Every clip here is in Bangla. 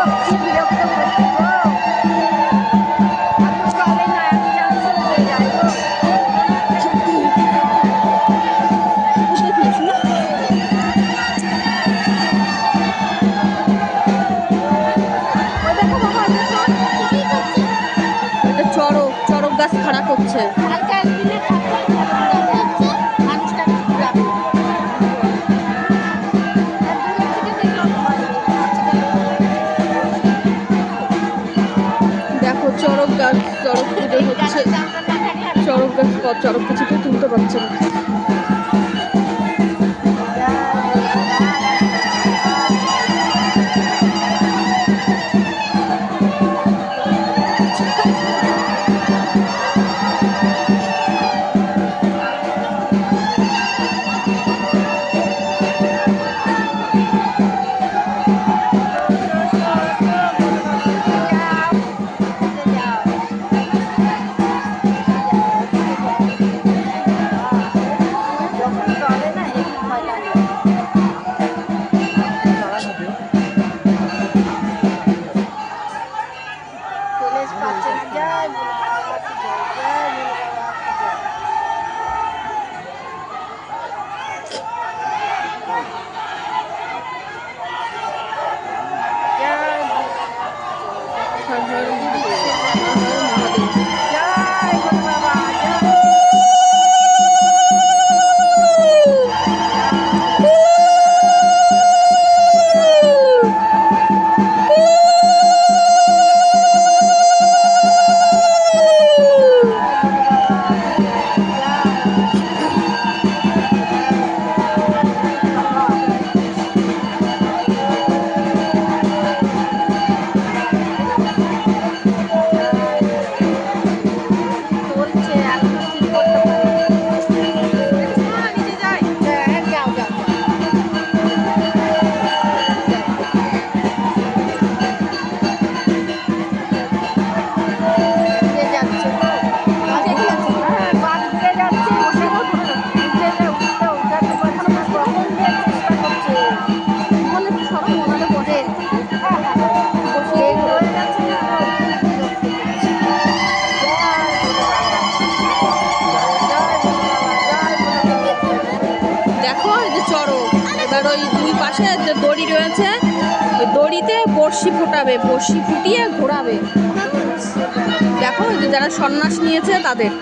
চড়ক চড়ক গাছ খাড়া করছে। চড়ক গাছ ক- কিছুতে তুলতে পারছে না এবার ওই দুই পাশে যে দড়ি রয়েছে। ওই দড়িতে বড়শি ফোটাবে বড়শি ফুটিয়ে ঘোরাবে। দেখো যারা সন্ন্যাস নিয়েছে তাদের।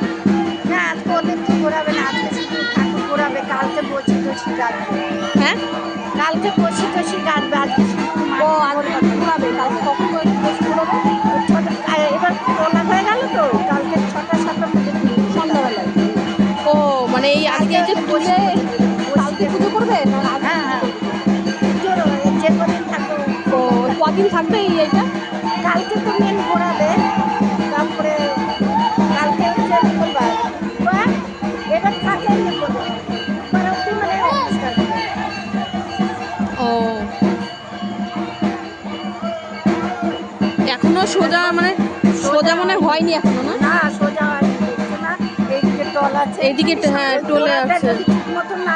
না আজকে ওদের ঘোরাবে না আজকে ঠাকুর ঘোরাবে কালকে বসি টসি কাটবে। হ্যাঁ? কালকে বসি টসি কাটবে আজকে ও আজকে ঘোরাবে। কালকে কখন ঘোরাবে এবার হয়ে গেল তো কালকে ছটা সন্ধ্যাবেলায়। ও মানে এই আজকে যে তুলে কদিন থাকবে এই এইটা? কালকে তো মেন ঘোরাবে তারপরে কালকে হচ্ছে মঙ্গলবার। বা থাকে মানে। ও। এখনও সোজা মানে সোজা মনে হয়নি এখনও না? না সোজা হয়নি, না এইদিকে টল আছে এইদিকে হ্যাঁ, টলে আছে। মতন না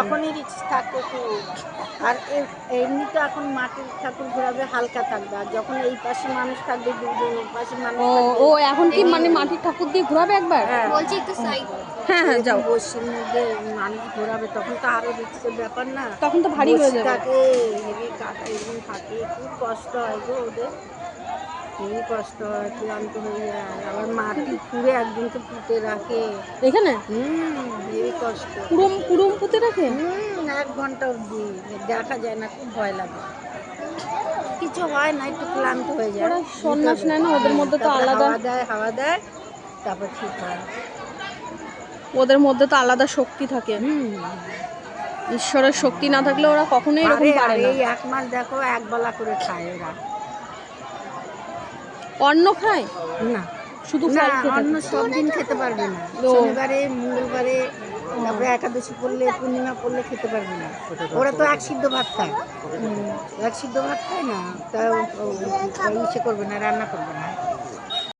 তখনই রিক্স থাকে খুব। আর এ- এমনি তো এখন মাটির ঠাকুর ঘোরাবে হালকা থাকবে। আর যখন এই পাশে মানুষ থাকবে দুজন ওই পাশে মানুষ ও এখন কি মানে মাটির ঠাকুর দিয়ে ঘোরাবে একবার? হ্যাঁ। বলছি একটু সাইড হ্যাঁ হ্যাঁ যাও। বসির মধ্যে মানুষ ঘোরাবে তখন তো আরও রিক্সের ব্যাপার না। তখন তো ভারী হয়ে যাবে। থাকে হেভি কাটা এরকম থাকে খুব কষ্ট হয় গো ওদের। খুবই কষ্ট হয় ক্লান্ত হয়ে যায়। আবার মাটি পুঁতে রাখে। এখানে? হুম কষ্ট। কুড়ুম কুড়ুম পুঁতে রাখে? হুম এক ঘণ্টা অবধি। দেখা যায় না খুব ভয় লাগে। কিছু হয় না একটু ক্লান্ত হয়ে যায়। সন্ন্যাস নেয় না, ওদের মধ্যে তো আলাদা- হাওয়া দেয় হাওয়া দেয় তারপর ঠিক হয়। ওদের মধ্যে তো আলাদা শক্তি থাকে। হুম। ঈশ্বরের শক্তি না থাকলে ওরা কখনোই এরকম পারে না। এই এক মাস দেখো এক বেলা করে খায় ওরা। অন্ন খায়? না। শুধু না অন্য সব দিন খেতে পারবে না। শনিবারে মঙ্গলবারে তারপরে একাদশী পড়লে পূর্ণিমা পড়লে খেতে পারবে না। ওরা তো এক সিদ্ধ ভাত খায়। এক সিদ্ধ ভাত খায় না তা ইসে করবে না রান্না করবে না।